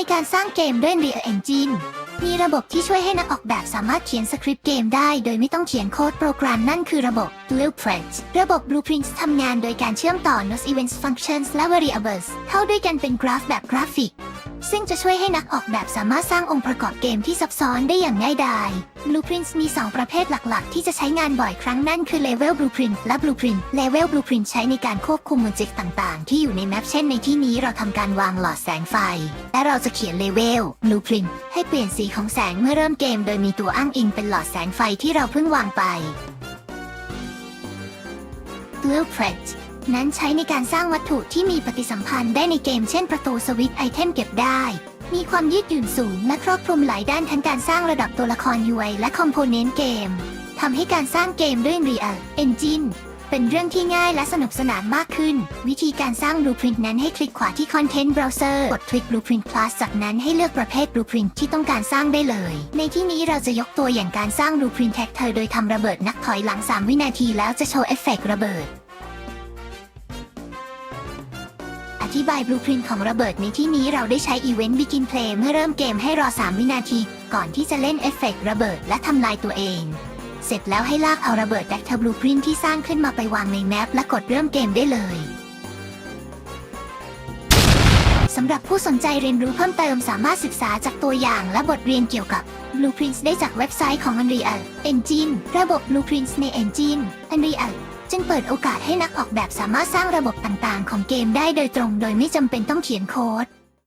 ในการสร้างเกมด้วย Unreal Engine มีระบบที่ช่วยให้นักออกแบบสามารถเขียนสคริปต์เกมได้ โดยไม่ต้องเขียนโค้ดโปรแกรมนั่นคือระบบ Blueprint ระบบ Blueprint ทำงานโดยการเชื่อมต่อ Nodes Events Functions และ Variables เข้าด้วยกันเป็นกราฟแบบกราฟิก ซึ่งจะช่วยให้นักออกแบบสามารถสร้างองค์ประกอบเกมที่ซับซ้อนได้อย่างง่ายดาย Blueprints มี 2 ประเภทหลักๆ ที่จะใช้งานบ่อยครั้งนั่นคือ Level Blueprint และ Blueprint Level Blueprint ใช้ในการควบคุมโมเจกต่างๆ ที่อยู่ในแมปเช่นในที่นี้เราทำการวางหลอดแสงไฟ และเราจะเขียน Level Blueprint ให้เปลี่ยนสีของแสงเมื่อเริ่มเกม โดยมีตัวอ้างอิงเป็นหลอดแสงไฟที่เราเพิ่งวางไป Blueprint นั้นใช้ในการสร้างวัตถุที่มีปฏิสัมพันธ์ได้ในเกมเช่นประตูสวิตไอเทมเก็บได้ มีความยืดหยุ่นสูงและครอบคลุมหลายด้านทั้งการสร้างระดับตัวละคร UI และคอมโพเนนต์เกมทำให้การสร้างเกมด้วย Unreal Engine เป็นเรื่องที่ง่ายและสนุกสนานมากขึ้น วิธีการสร้าง Blueprint นั้นให้คลิกขวาที่ Content Browser กดคลิก Blueprint Plus จากนั้นให้เลือกประเภท Blueprint ที่ต้องการสร้างได้เลย ในที่นี้เราจะยกตัวอย่างการสร้าง Blueprint Tag เธอโดยทำระเบิดนักถอยหลัง 3 วินาทีแล้วจะโชว์เอฟเฟกต์ระเบิด ธิบาย Blueprint ของระเบิดในที่นี้เราได้ใช้ Event Begin Play เมื่อเริ่มเกมให้รอ 3 วินาที ก่อนที่จะเล่นเอฟเฟกต์ระเบิดและทำลายตัวเอง เสร็จแล้วให้ลากเอาระเบิดแดกเทอร์บลูพรินที่สร้างขึ้นมาไปวางในแมปและกดเริ่มเกมได้เลยสำหรับผู้สนใจเรียนรู้เพิ่มเติมสามารถศึกษาจากตัวอย่างและบทเรียนเกี่ยวกับ Blueprints ได้จากเว็บไซต์ของ Unreal Engine ระบบ Blueprints ใน Engine Unreal งเปิดโอกาสให้นักออกแบบสามารถสร้างระบบต่างๆ ของเกมได้โดยตรง โดยไม่จำเป็นต้องเขียนโค้ด